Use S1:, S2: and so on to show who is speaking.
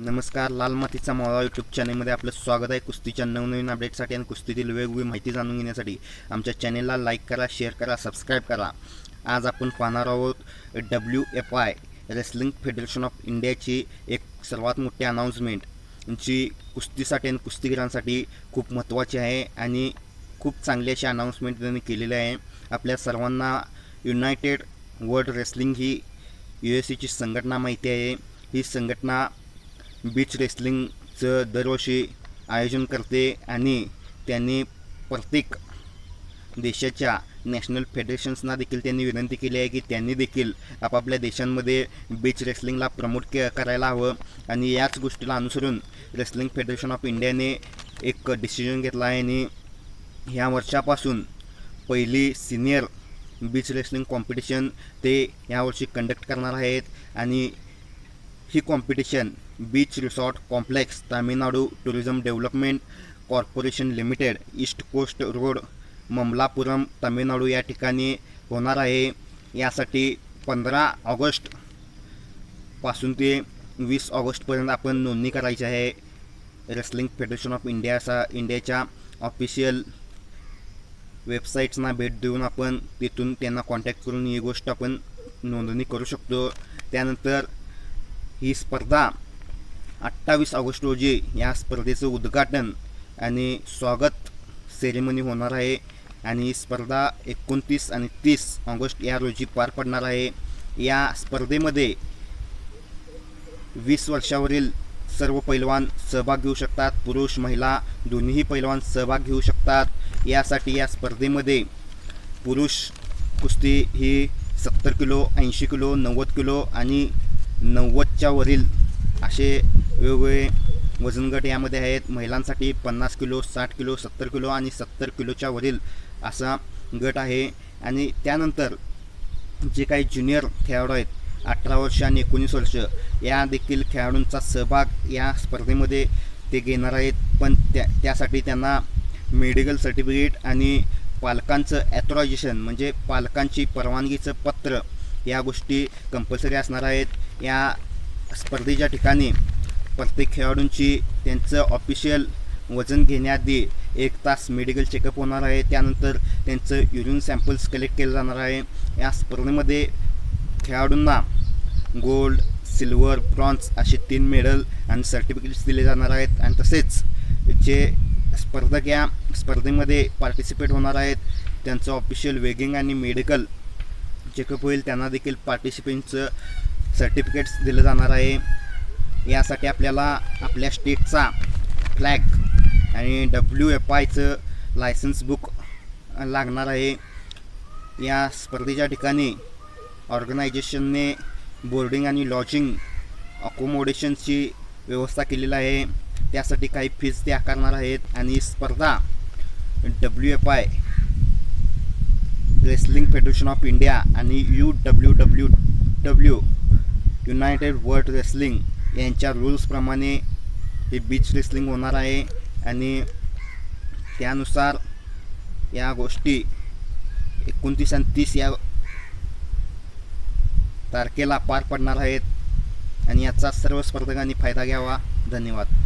S1: नमस्कार लाल मातीचा मावळा यूट्यूब चॅनलमध्ये आपलं स्वागत आहे कुस्तीच्या नवनवीन अपडेटसाठी आणि कुस्तीतील वेगवेगळी माहिती जाणून घेण्यासाठी. आमच्या चॅनेलला लाईक करा शेअर करा सबस्क्राईब करा. आज आपण पाहणार आहोत W F I wrestling federation of इंडियाची एक सर्वात मोठी अनाऊन्समेंट जी कुस्तीसाठी आणि कुस्तीगिरांसाठी खूप महत्त्वाची आहे आणि खूप चांगली अशी अनाऊन्समेंट त्यांनी केलेली आहे. आपल्या सर्वांना युनायटेड वर्ल्ड रेसलिंग ही यू एस सीची संघटना माहिती आहे. ही संघटना बीच रेसलिंगचं दरवर्षी आयोजन करते आणि त्यांनी प्रत्येक देशाच्या नॅशनल फेडरेशन्सना देखील त्यांनी विनंती केली आहे की त्यांनी देखील आपापल्या देशांमध्ये बीच रेसलिंगला प्रमोट के करायला हवं. आणि याच गोष्टीला अनुसरून रेसलिंग फेडरेशन ऑफ इंडियाने एक डिसिजन घेतला आहे आणि ह्या वर्षापासून पहिली सिनियर बीच रेसलिंग कॉम्पिटिशन ते यावर्षी कंडक्ट करणार आहेत. आणि ही competition beach resort complex Tamil Nadu tourism development corporation limited east coast road Mamallapuram Tamil Nadu या ठिकाणी होणार आहे. यासाठी पंधरा ऑगस्टपासून ते वीस ऑगस्टपर्यंत आपण नोंदणी करायची आहे. रेसलिंग फेडरेशन ऑफ इंडियाचा इंडियाच्या ऑफिशियल वेबसाईट्सना भेट देऊन आपण तिथून त्यांना कॉन्टॅक्ट करून ही गोष्ट आपण नोंदणी करू शकतो. त्यानंतर ही स्पर्धा अठ्ठावीस ऑगस्ट रोजी या स्पर्धेचं उद्घाटन आणि स्वागत सेरेमनी होणार आहे. आणि ही स्पर्धा एकोणतीस आणि तीस ऑगस्ट या रोजी पार पडणार आहे. या स्पर्धेमध्ये वीस वर्षावरील सर्व पैलवान सहभाग घेऊ शकतात. पुरुष महिला दोन्हीही पैलवान सहभाग घेऊ शकतात. यासाठी या स्पर्धेमध्ये पुरुष कुस्ती ही सत्तर किलो ऐंशी किलो नव्वद किलो आणि नव्वदच्या वरील असे वेगवेगळे वजनगट यामध्ये आहेत. महिलांसाठी पन्नास किलो साठ किलो सत्तर किलो आणि सत्तर किलोच्या वरील असा गट आहे. आणि त्यानंतर जे काही ज्युनियर खेळाडू आहेत अठरा वर्ष आणि एकोणीस वर्ष या देखील खेळाडूंचा सहभाग या स्पर्धेमध्ये ते घेणार आहेत. पण त्या त्यासाठी त्यांना मेडिकल सर्टिफिकेट आणि पालकांचं ॲथॉरायझेशन म्हणजे पालकांची परवानगीचं पत्र या गोष्टी कंपल्सरी असणार आहेत. या स्पर्धेच्या ठिकाणी प्रत्येक खेळाडूंची त्यांचं ऑफिशियल वजन घेण्याआधी एक तास मेडिकल चेकअप होणार आहे. त्यानंतर त्यांचं युरिन सॅम्पल्स कलेक्ट केलं जाणार आहे. या स्पर्धेमध्ये खेळाडूंना गोल्ड सिल्वर ब्रॉन्झ असे तीन मेडल आणि सर्टिफिकेट्स दिले जाणार आहेत. आणि तसेच जे स्पर्धक या स्पर्धेमध्ये पार्टिसिपेट होणार आहेत त्यांचं ऑफिशियल वेगिंग आणि मेडिकल चेकअप होईल. त्यांना देखील पार्टिसिपेंटचं सर्टिफिकेट्स दिलं जाणार आहे. यासाठी आपल्याला आपल्या स्टेटचा फ्लॅग आणि डब्ल्यू एफ आयचं लायसन्स बुक लागणार आहे. या स्पर्धेच्या ठिकाणी ऑर्गनायझेशनने बोर्डिंग आणि लॉजिंग अकोमोडेशनची व्यवस्था केलेली आहे. त्यासाठी काही फीज ते आकारणार आहेत आणि स्पर्धा W F I wrestling federation of India आणि U W W W united world wrestling यांच्या रूल्सप्रमाणे हे बीच रेसलिंग होणार आहे आणि त्यानुसार या गोष्टी एकोणतीस आणि तीस या तारखेला पार पडणार आहेत. आणि याचा सर्व स्पर्धकांनी फायदा घ्यावा. धन्यवाद.